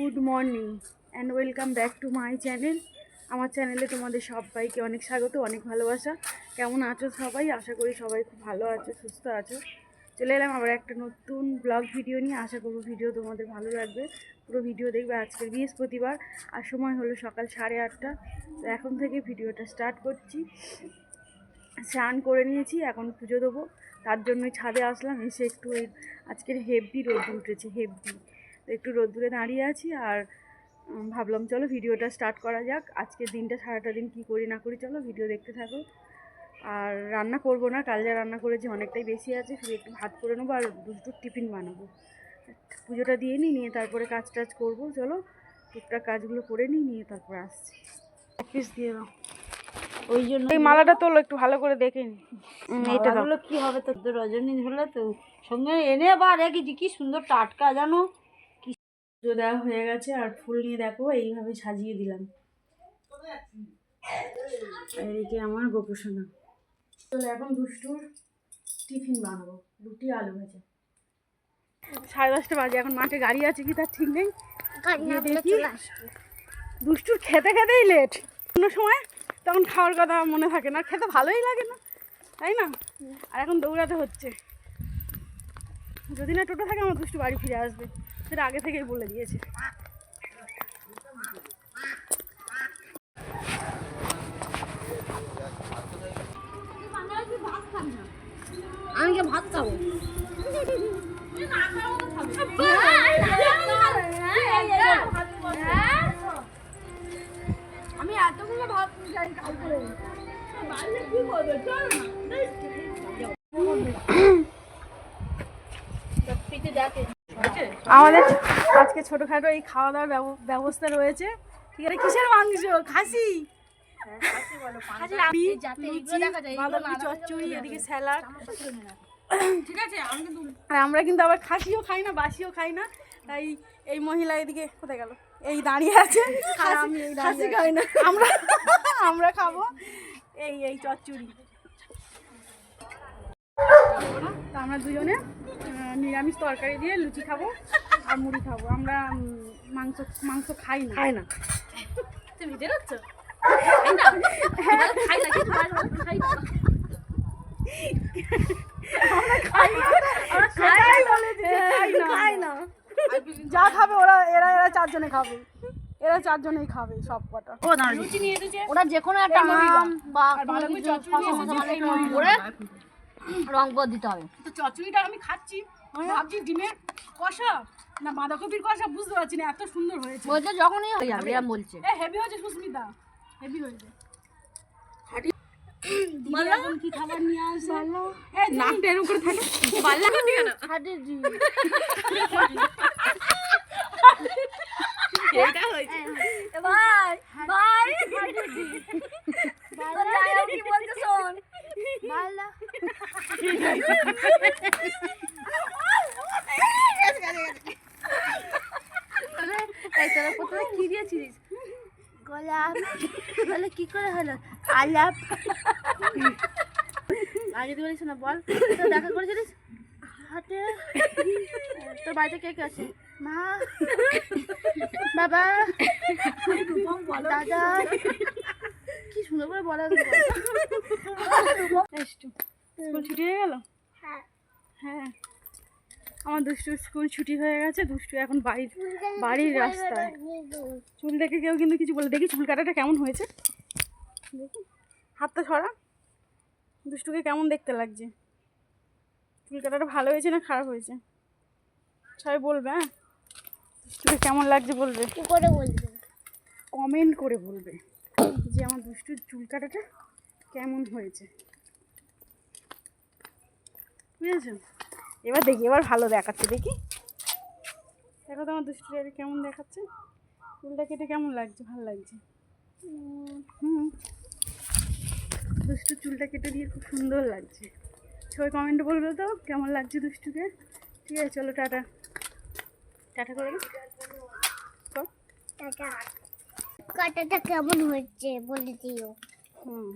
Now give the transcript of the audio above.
Good morning and welcome back to my channel. আমার চ্যানেলে তোমাদের সবাইকে অনেক স্বাগত, অনেক ভালোবাসা। কেমন আছো সবাই? আশা করি সবাই খুব ভালো আছো, সুস্থ আছো। চলে এলাম আবার একটা নতুন ব্লগ ভিডিও নিয়ে। আশা করব ভিডিও তোমাদের ভালো লাগবে। পুরো ভিডিও দেখবে আজকের বৃহস্পতিবার আর সময় হলো সকাল সাড়ে আটটা। তো এখন থেকে ভিডিওটা স্টার্ট করছি। স্নান করে নিয়েছি, এখন পুজো দেবো। তার জন্যই ছাদে আসলাম, এসে একটু আজকের হেভি রোদ্দুর উঠেছে হেভি তো একটু রোদ্দুরে দাঁড়িয়ে আছি আর ভাবলাম চলো ভিডিওটা স্টার্ট করা যাক। আজকের দিনটা সারাটা দিন কী করি না করি চলো ভিডিও দেখতে থাকো। আর রান্না করব না কাল যা রান্না করেছি অনেকটাই বেশি আছে শুধু একটু ভাত করে নেব আর দুটো টিফিন বানাবো। পুজোটা দিয়ে নিই নিয়ে তারপরে কাজ টাজ করব চলো টুকটাক কাজগুলো করে নিই নিয়ে তারপরে আসছি। অফিস দিয়ে দাও। ওই জন্য এই মালাটা তোলো একটু ভালো করে দেখে নি। এইটা কি হবে তো তো রজনী হলে তো সঙ্গে এনে বা রেখেছি কি সুন্দর টাটকা জানো? পুজো দেওয়া হয়ে গেছে আর ফুল নিয়ে দেখো এইভাবে সাজিয়ে দিলাম। এদিকে আমার গোপোষণা চলো এখন দুষ্টুর টিফিন বানাবো রুটি আলু ভাজা। সাড়ে দশটা বাজে এখন মাঠে গাড়ি আছে কি তার ঠিক নেই? দুষ্টুর খেতে খেতেই লেট কোনো সময় তখন খাওয়ার কথা মনে থাকে না খেতে ভালোই লাগে না তাই না? আর এখন দৌড়াতে হচ্ছে। যদি না টোটো থাকে আমার দুষ্টু বাড়ি ফিরে আসবে। সেটা আগে থেকেই বলে দিয়েছে। আমি কি ভাত খাব? আমি এতগুলো ভাত যাই কাল করে আমাদের আজকে ছোটোখাটো এই খাওয়া দাওয়ার ব্যব- ব্যবস্থা রয়েছে। ঠিক আছে? কিসের মাংস? খাসি? চচ্চড়ি এদিকে স্যালাড। ঠিক আছে? আর আমরা কিন্তু আবার খাসিও খাই না বাসিও খাই না। তাই এই মহিলা এদিকে কোথায় গেল? এই দাঁড়িয়ে আছে। খাসি খাই না। আমরা আমরা খাব এই এই চচ্চড়ি। আমরা দুজনে নিরামিষ তরকারি দিয়ে লুচি খাব আর মুড়ি খাব। আমরা মাংস মাংস খাই না। খাই না। তুমি খাই না। যা খাবে ওরা এরা এরা চারজনে খাবে। এরা চারজনেই খাবে সব কটা। ওরা যে কোনো একটা আম বা রং করে দিতে হবে। তো চচড়িটা আমি খাচ্ছি। ভাবছি ডিমের কষা? না বাঁধাকপির কষা বুঝতে পারছি না এত সুন্দর হয়েছে। বলছে যখনই হয়ে যাবে বলছে। এ হেভি হয়েছে সুস্মিতা। হেভি হয়েছে। কি খাবার নিয়ে আসে নাকটা এরকম করে থাকে। পাল্লা কেন ভাই ভাই। কি বলছে শোন। ভালো এই তোরা প্রথমে কি দিয়েছিলিস? গোলাপ। বলে কি করে হলো? আলাপ। আগে তুই বলিস না বল। তো দেখা করেছিলিস? হাতে। তোর বাড়িতে কে কে আছে? মা। বাবা। দাদা। কি সুন্দর করে বলা স্কুল ছুটি হয়ে গেল? হ্যাঁ। আমার দুষ্টু স্কুল ছুটি হয়ে গেছে দুষ্টু এখন বাড়ির বাড়ির রাস্তায়। চুল দেখে কেউ কিন্তু কিছু বলে দেখি চুল কাটাটা কেমন হয়েছে। দেখি হাতটা সরা। দুষ্টুকে কেমন দেখতে লাগছে? চুল কাটাটা ভালো হয়েছে না খারাপ হয়েছে? সবাই বলবে হ্যাঁ? দুষ্টুকে কেমন লাগছে বলবে? কি করে বলবে? কমেন্ট করে বলবে যে আমার দুষ্টুর চুল কাটাটা কেমন হয়েছে। বুঝেছ? এবার দেখি এবার ভালো দেখাচ্ছে দেখি। দেখো তো আমার দুষ্টুর আগে কেমন দেখাচ্ছে? চুলটা কেটে কেমন লাগছে? ভালো লাগছে। হুম। দুষ্টুর চুলটা কেটে দিয়ে খুব সুন্দর লাগছে। সবাই কমেন্টে বলবে তো কেমন লাগছে দুষ্টুকে? ঠিক আছে চলো টাটা। টাটা করে। কাটাটা কেমন হচ্ছে বলে দিও। হুম।